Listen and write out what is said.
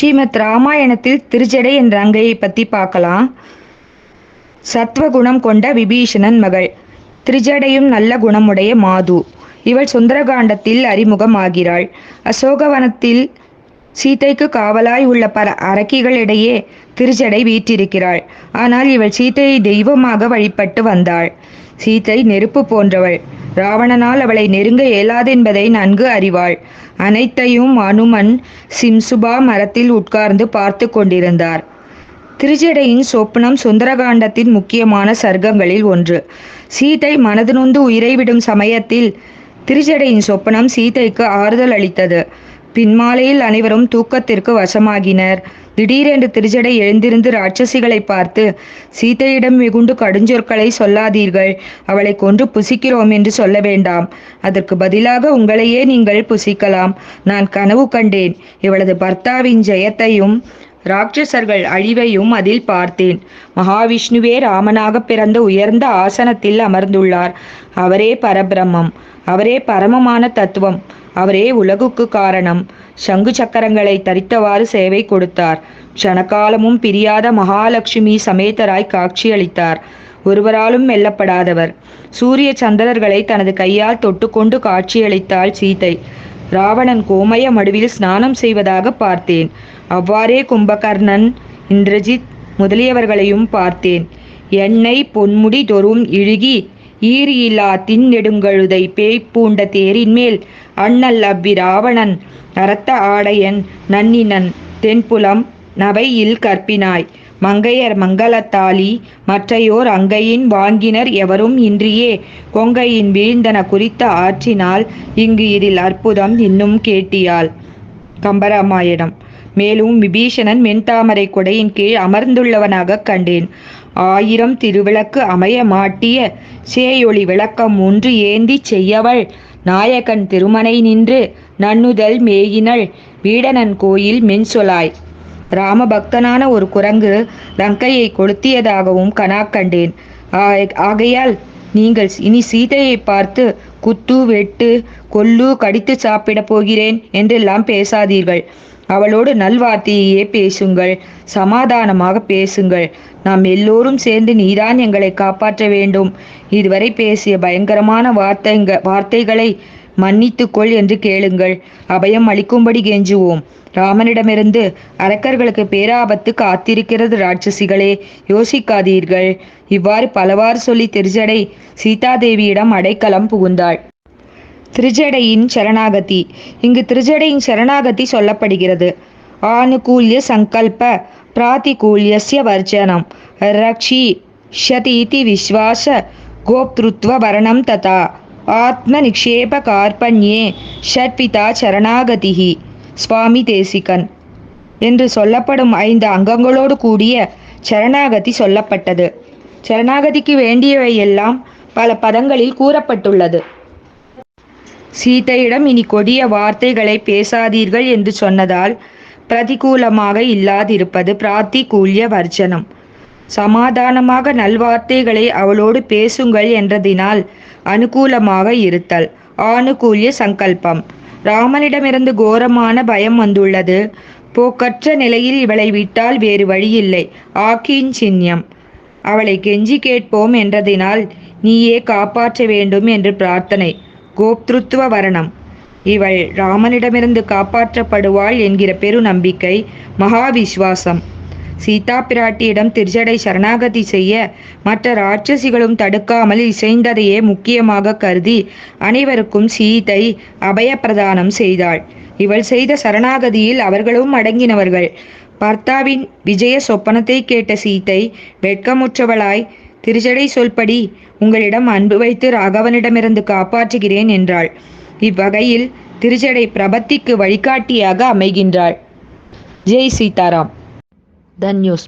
ஸ்ரீமத் ராமாயணத்தில் திருஜடை என்ற அங்கையை பற்றி பார்க்கலாம். சத்வகுணம் கொண்ட விபீஷணன் மகள். திருஜடையும் நல்ல குணமுடைய மாது. இவள் சுந்தரகாண்டத்தில் அறிமுகமாகிறாள். அசோகவனத்தில் சீதைக்கு காவலாய் உள்ள பல அரக்கிகளிடையே திருஜடை வீற்றிருக்கிறாள். ஆனால் இவள் சீதையை தெய்வமாக வழிபட்டு வந்தாள். சீதை நெருப்பு போன்றவள். ராவணனால் அவளை நெருங்க இயலாதென்பதை நன்கு அறிவாள். அனைத்தையும் அனுமன் சிம்சுபா மரத்தில் உட்கார்ந்து பார்த்து கொண்டிருந்தார். திருஜடையின் சொப்பனம் சுந்தரகாண்டத்தின் முக்கியமான சர்க்கங்களில் ஒன்று. சீதை மனது நொந்து உயிரை விடும் சமயத்தில் திருஜடையின் சொப்பனம் சீதைக்கு ஆறுதல் அளித்தது. பின்மாலையில் அனைவரும் தூக்கத்திற்கு வசமாகினர். திடீரென்று திருஜடை எழுந்திருந்து ராட்சசிகளை பார்த்து சீதையிடம் மிகுண்டு கடுஞ்சொற்களை சொல்லாதீர்கள். அவளை கொன்று புசிக்கிறோம் என்று சொல்ல வேண்டாம். அதற்கு பதிலாக உங்களையே நீங்கள் புசிக்கலாம். நான் கனவு கண்டேன். இவளது பர்த்தாவின் ஜெயத்தையும் ராட்சசர்கள் அழிவையும் அதில் பார்த்தேன். மகாவிஷ்ணுவே ராமனாக பிறந்த உயர்ந்த ஆசனத்தில் அமர்ந்துள்ளார். அவரே பரபிரம்மம். அவரே பரமமான தத்துவம். அவரே உலகுக்கு காரணம். சங்கு சக்கரங்களை தரித்தவாறு சேவை கொடுத்தார். க்ஷணகாலமும் பிரியாத மகாலட்சுமி சமேதராய் காட்சியளித்தார் ஒருவராலும் வெல்லப்படாதவர் சூரிய சந்திரர்களை தனது கையால் தொட்டுக்கொண்டு காட்சியளித்தாள் சீதை. ராவணன் கோமய மடுவில் ஸ்நானம் செய்வதாக பார்த்தேன். அவ்வாறே கும்பகர்ணன் இந்திரஜித் முதலியவர்களையும் பார்த்தேன். எண்ணெய் பொன்முடி தொறும் இழுகி ஈரியிலா தின்னெடுங்கழுதை பேய் பூண்ட தேரின் மேல் அண்ணல் அவ்விராவணன் அரத்த ஆடையன் நன்னினன் தென்புலம் நவையில் கற்பினாய். மங்கையர் மங்களத்தாலி மற்றையோர் அங்கையின் வாங்கினர் எவரும் இன்றியே. கொங்கையின் வீழ்ந்தன குறித்த ஆற்றினால் இங்கு இதில் அற்புதம் இன்னும் கேட்டியாள். கம்பராமாயணம். மேலும் விபீஷணன் மென்தாமரை கொடையின் கீழ் அமர்ந்துள்ளவனாக கண்டேன். ஆயிரம் திருவிளக்கு அமைய மாட்டிய சேயொளி விளக்கம் ஒன்று ஏந்தி செய்யவள். நாயகன் திருமனை நின்று நன்னுதல் மேயினள் வீடனன் கோயில் மென்சொலாய். ராமபக்தனான ஒரு குரங்கு லங்கையை கொளுத்தியதாகவும் கனா கண்டேன். ஆகையால் நீங்கள் இனி சீதையை பார்த்து குத்து வெட்டு கொல்லு கடித்து சாப்பிடப் போகிறேன் என்றெல்லாம் பேசாதீர்கள். அவளோடு நல்வார்த்தையே பேசுங்கள் சமாதானமாக பேசுங்கள். நாம் எல்லோரும் சேர்ந்து நீதான் எங்களை காப்பாற்ற வேண்டும். இதுவரை பேசிய பயங்கரமான வார்த்தைங்க வார்த்தைகளை மன்னித்துக்கொள் என்று கேளுங்கள். அபயம் அளிக்கும்படி கெஞ்சுவோம். ராமனிடமிருந்து அரக்கர்களுக்கு பேராபத்து காத்திருக்கிறது ராட்சசிகளே யோசிக்காதீர்கள். இவ்வாறு பலவாறு சொல்லி திருஜடை சீதாதேவியிடம் அடைக்கலம் புகுந்தாள். திருஜடையின் சரணாகதி. இங்கு திருஜடையின் சரணாகதி சொல்லப்படுகிறது. ஆனுகூல்ய சங்கல்ப பிராத்திகூல்யஸ்ய வர்ஜனம். ரக்ஷி ஷதீதி விஸ்வாச கோப்திருத்வ வரணம் ததா. ஆத்ம நிக்ஷேப கார்பண்யே ஷட்பிதா சரணாகதிஹி. சுவாமி தேசிகன். என்று சொல்லப்படும் ஐந்து அங்கங்களோடு கூடிய சரணாகதி சொல்லப்பட்டது. சரணாகதிக்கு வேண்டியவை எல்லாம் பல பதங்களில் கூறப்பட்டுள்ளது. சீதையிடம் இனி கொடிய வார்த்தைகளை பேசாதீர்கள் என்று சொன்னதால் பிரதிகூலமாக இல்லாதிருப்பது பிராத்திகூல்ய வர்ஜனம். சமாதானமாக நல்வார்த்தைகளை அவளோடு பேசுங்கள் என்றதினால் அனுகூலமாக இருத்தல். ஆணுகூல்ய சங்கல்பம். ராமனிடமிருந்து கோரமான பயம் வந்துள்ளது. போக்கற்ற நிலையில் இவளை விட்டால் வேறு வழியில்லை. ஆக்கியின் சின்யம் அவளை கெஞ்சி கேட்போம் என்றதினால் நீயே காப்பாற்ற வேண்டும் என்று பிரார்த்தனை. கோப்திருத்துவ வரணம் இவள் ராமனிடமிருந்து காப்பாற்றப்படுவாள் என்கிற பெரு நம்பிக்கை மகாவிஸ்வாசம். சீதா பிராட்டியிடம் திருஜடை சரணாகதி செய்ய மற்ற ராட்சசிகளும் தடுக்காமல் இசைந்ததையே முக்கியமாக கருதி அனைவருக்கும் சீதை அபயப்பிரதானம் செய்தாள். இவள் செய்த சரணாகதியில் அவர்களும் அடங்கினவர்கள். பர்த்தாவின் விஜய சொப்பனத்தை கேட்ட சீதை வெட்கமுற்றவளாய் திருச்சடை சொல்படி உங்களிடம் அன்பு வைத்து ராகவனிடமிருந்து காப்பாற்றுகிறேன் என்றாள். இவ்வகையில் திருச்சடை பிரபத்திக்கு வழிகாட்டியாக அமைகின்றாள். ஜெய் சீதாராம். தன்யூஸ்